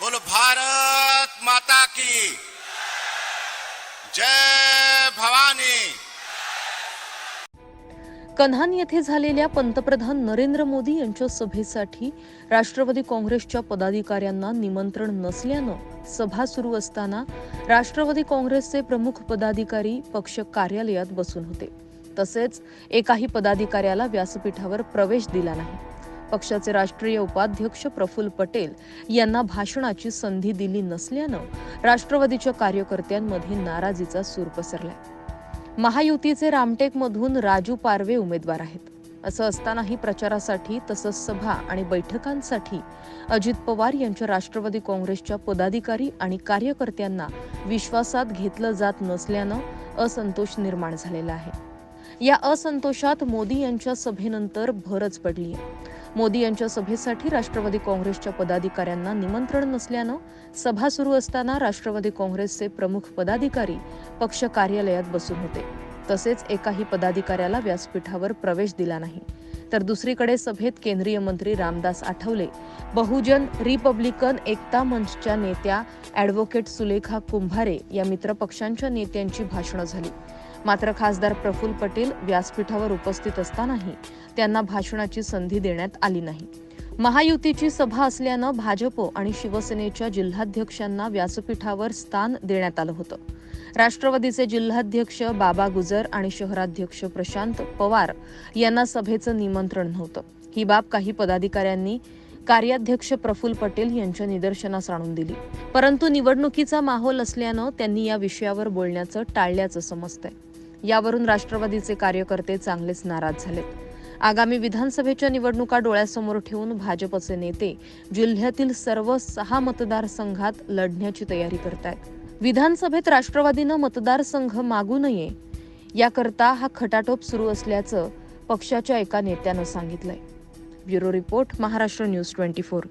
बोलो भारत माता की। जय भवानी। कन्हान येथे झालेल्या पंतप्रधान नरेंद्र मोदी यांच्या सभेसाठी राष्ट्रवादी काँग्रेसच्या पदाधिकाऱ्यांना निमंत्रण नसल्यानं सभा सुरू असताना राष्ट्रवादी काँग्रेसचे प्रमुख पदाधिकारी पक्ष कार्यालयात बसून होते. तसेच एकाही पदाधिकाऱ्याला व्यासपीठावर प्रवेश दिला नाही. पक्षाचे राष्ट्रीय उपाध्यक्ष प्रफुल्ल पटेल यांना भाषणाची संधी दिली नसल्यानं राष्ट्रवादीच्या कार्यकर्त्यांमध्ये नाराजीचा सूर पसरलाय. महायुतीचे रामटेकमधून राजू पारवे उमेदवार आहेत. असं असतानाही प्रचारासाठी तसंच सभा आणि बैठकांसाठी अजित पवार यांच्या राष्ट्रवादी काँग्रेसच्या पदाधिकारी आणि कार्यकर्त्यांना विश्वासात घेतलं जात नसल्यानं असंतोष निर्माण झालेला आहे. या असंतोषात मोदी यांच्या सभेनंतर भरच पडली आहे मोदी यांच्या सभेसाठी राष्ट्रवादी काँग्रेसच्या पदाधिकाऱ्यांना निमंत्रण नसल्यानं सभा सुरू असताना राष्ट्रवादी काँग्रेसचे प्रमुख पदाधिकारी पक्ष कार्यालयात बसून होते. तसेच एकाही पदाधिकाऱ्याला व्यासपीठावर प्रवेश दिला नाही. तर दुसरीकडे सभेत केंद्रीय मंत्री रामदास आठवले बहुजन रिपब्लिकन एकता मंचच्या नेत्या ॲडव्होकेट सुलेखा कुंभारे या मित्रपक्षांच्या नेत्यांची भाषणं झाली. मात्र खासदार प्रफुल्ल पटेल व्यासपीठावर उपस्थित असतानाही त्यांना भाषणाची संधी देण्यात आली नाही. महायुतीची सभा असल्यानं भाजप आणि शिवसेनेच्या जिल्हाध्यक्षांना व्यासपीठावर स्थान देण्यात आलं होतं. राष्ट्रवादीचे जिल्हाध्यक्ष बाबा गुजर आणि शहराध्यक्ष प्रशांत पवार यांना सभेचं निमंत्रण नव्हतं. ही बाब काही पदाधिकाऱ्यांनी कार्याध्यक्ष प्रफुल्ल पटेल यांच्या निदर्शनास आणून दिली. परंतु निवडणुकीचा माहोल असल्यानं त्यांनी या विषयावर बोलण्याचं टाळल्याचं समजतंय. यावरून राष्ट्रवादीचे कार्यकर्ते चांगलेच नाराज झालेत आगामी विधानसभेच्या निवडणुका डोळ्यासमोर ठेवून भाजपचे नेते जिल्ह्यातील सर्व सहा मतदारसंघात लढण्याची तयारी करतायत. विधानसभेत राष्ट्रवादीनं मतदारसंघ मागू नये याकरता हा खटाटोप सुरू असल्याचं पक्षाच्या एका नेत्यानं सांगितलंय. Bureau report Maharashtra news twenty four.